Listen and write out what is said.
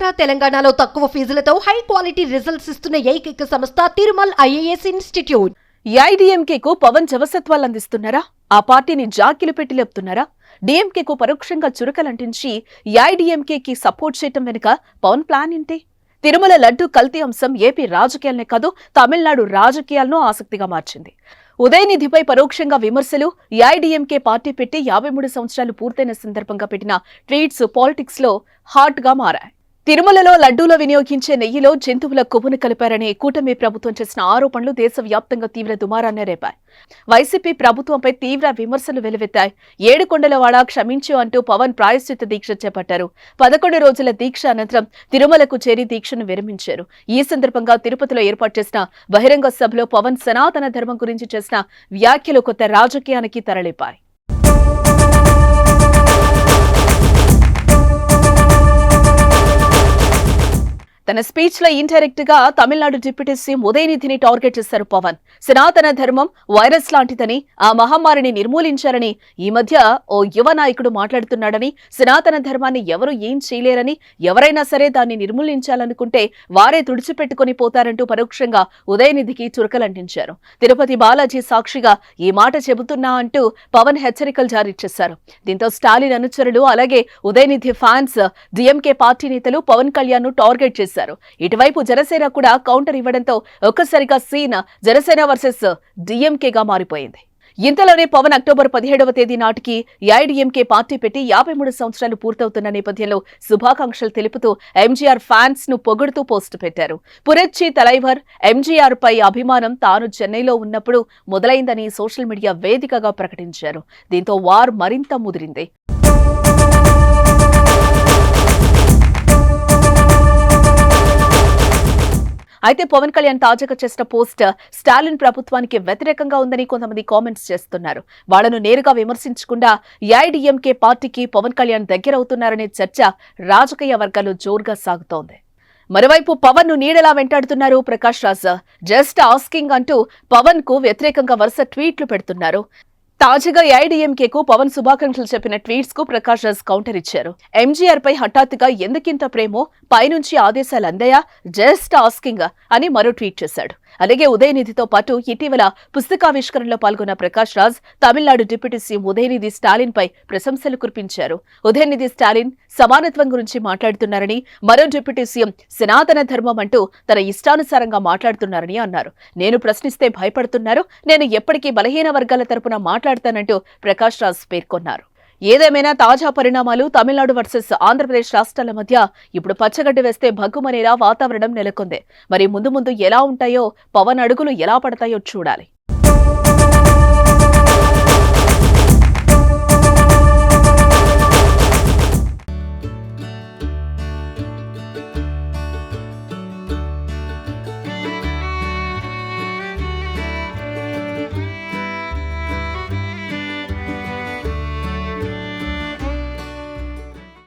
ఆంధ్ర తెలంగాణలో తక్కువ ఫీజులతో high quality results ఇస్తున్న ఏకైక సంస్థ తిరుమల్ ఐఏఎస్ ఇన్స్టిట్యూట్. ఏఐడిఎంకేకు పవన్ జవసత్వాలు అందిస్తున్నారా? ఆ పార్టీని జాకిలు పెట్టి లేపుతున్నారా? డిఎంకేకు పరోక్షంగా చురకలంటించి ఏఐడిఎంకేకి సపోర్ట్ చేయటం వెనుక పవన్ ప్లాన్ ఏంటి? తిరుమల లడ్డు కల్తీ అంశం ఏపీ రాజకీయాలనే కాదు తమిళనాడు రాజకీయాలను ఆసక్తిగా మార్చింది. ఉదయనిధిపై పరోక్షంగా విమర్శలు ఏఐడిఎంకే పార్టీ పెట్టి యాభై మూడు సంవత్సరాలు పూర్తయిన సందర్భంగా పెట్టిన ట్వీట్స్ పాలిటిక్స్లో హాట్గా మారాయి. తిరుమలలో లడ్డూలో వినియోగించే నెయ్యిలో జంతువుల కొవ్వును కలిపారని కూటమి ప్రభుత్వం చేసిన ఆరోపణలు దేశవ్యాప్తంగా తీవ్ర దుమారాన్ని రేపాయి. వైసీపీ ప్రభుత్వంపై తీవ్ర విమర్శలు వెలువెత్తాయి. ఏడుకొండలవాడ క్షమించు అంటూ పవన్ ప్రాయశ్చిత్త దీక్ష చేపట్టారు. పదకొండు రోజుల దీక్ష అనంతరం తిరుమలకు చేరి దీక్షను విరమించారు. ఈ సందర్భంగా తిరుపతిలో ఏర్పాటు చేసిన బహిరంగ సభలో పవన్ సనాతన ధర్మం గురించి చేసిన వ్యాఖ్యలు కొత్త రాజకీయానికి తరలిపాయి. తన స్పీచ్లో ఇండైరెక్ట్గా తమిళనాడు డిప్యూటీ సీఎం ఉదయనిధిని టార్గెట్ చేశారు పవన్. సనాతన ధర్మం వైరస్ లాంటిదని ఆ మహమ్మారిని నిర్మూలించారని ఈ మధ్య ఓ యువ నాయకుడు మాట్లాడుతున్నాడని సనాతన ధర్మాన్ని ఎవరు ఏం చేయలేరని ఎవరైనా సరే దాన్ని నిర్మూలించాలనుకుంటే వారే తుడిచిపెట్టుకుని పోతారంటూ పరోక్షంగా ఉదయనిధికి చురకలంటించారు. తిరుపతి బాలాజీ సాక్షిగా ఈ మాట చెబుతున్నా అంటూ పవన్ హెచ్చరికలు జారీ చేశారు. దీంతో స్టాలిన్ అనుచరులు అలాగే ఉదయనిధి ఫ్యాన్స్ డిఎంకే పార్టీ నేతలు పవన్ కళ్యాణ్ను టార్గెట్ చేశారు. ఇటువైపు జనసేన కూడా కౌంటర్ ఇవ్వడంతో ఒక్కసారిగా సీన్ జనసేన వర్సెస్ డిఎంకేగా మారిపోయింది. ఇంతలోనే పవన్ అక్టోబర్ పదిహేడవ తేదీ నాటికి ఏఐడిఎంకే పార్టీ పెట్టి యాభై మూడు సంవత్సరాలు పూర్తవుతున్న నేపథ్యంలో శుభాకాంక్షలు తెలుపుతూ ఎంజీఆర్ ఫ్యాన్స్ను పొగుడుతూ పోస్ట్ పెట్టారు. పురెచ్చి తలైవర్ ఎంజీఆర్ పై అభిమానం తాను చెన్నైలో ఉన్నప్పుడు మొదలైందని సోషల్ మీడియా వేదికగా ప్రకటించారు. దీంతో వార్ మరింత ముదిరింది. అయితే పవన్ కళ్యాణ్ తాజాగా చేసిన పోస్ట్ స్టాలిన్ ప్రభుత్వానికి వ్యతిరేకంగా ఉందని కొంతమంది కామెంట్స్ చేస్తున్నారు. వాళ్ళను నేరుగా విమర్శించకుండా ఏఐడిఎంకే పార్టీకి పవన్ కళ్యాణ్ దగ్గరవుతున్నారనే చర్చ రాజకీయ వర్గాల్లో జోరుగా సాగుతోంది. మరోవైపు పవన్ను నీడలా వెంటాడుతున్నారు ప్రకాష్ రాజ్. జస్ట్ ఆస్కింగ్ అంటూ పవన్కు వ్యతిరేకంగా వరుస ట్వీట్లు పెడుతున్నారు. తాజాగా ఏఐడిఎంకేకు పవన్ శుభాకాంక్షలు చెప్పిన ట్వీట్స్కు ప్రకాష్ రాజ్ కౌంటర్ ఇచ్చారు. ఎంజీఆర్ పై హఠాత్తుగా ఎందుకింత ప్రేమో? పైనుంచి ఆదేశాలు అందాయా? జస్ట్ ఆస్కింగ్ అని మరో ట్వీట్ చేశాడు. అలాగే ఉదయనిధితో పాటు ఇటీవల పుస్తకావిష్కరణలో పాల్గొన్న ప్రకాష్ రాజ్ తమిళనాడు డిప్యూటీ సీఎం ఉదయనిధి స్టాలిన్ పై ప్రశంసలు కురిపించారు. ఉదయనిధి స్టాలిన్ సమానత్వం గురించి మాట్లాడుతున్నారని మరో డిప్యూటీ సీఎం సనాతన ధర్మం అంటూ తన ఇష్టానుసారంగా మాట్లాడుతున్నారని అన్నారు. నేను ప్రశ్నిస్తే భయపడుతున్నారు నేను ఎప్పటికీ బలహీన వర్గాల తరపున మాట్లాడతానంటూ ప్రకాష్ రాజ్ పేర్కొన్నారు. ఏదేమైనా తాజా పరిణామాలు తమిళనాడు వర్సెస్ ఆంధ్రప్రదేశ్ రాష్ట్రాల మధ్య ఇప్పుడు పచ్చగడ్డి వేస్తే భగ్గుమనేలా వాతావరణం నెలకొంది. మరి ముందు ముందు ఎలా ఉంటాయో పవన్ అడుగులు ఎలా పడతాయో చూడాలి.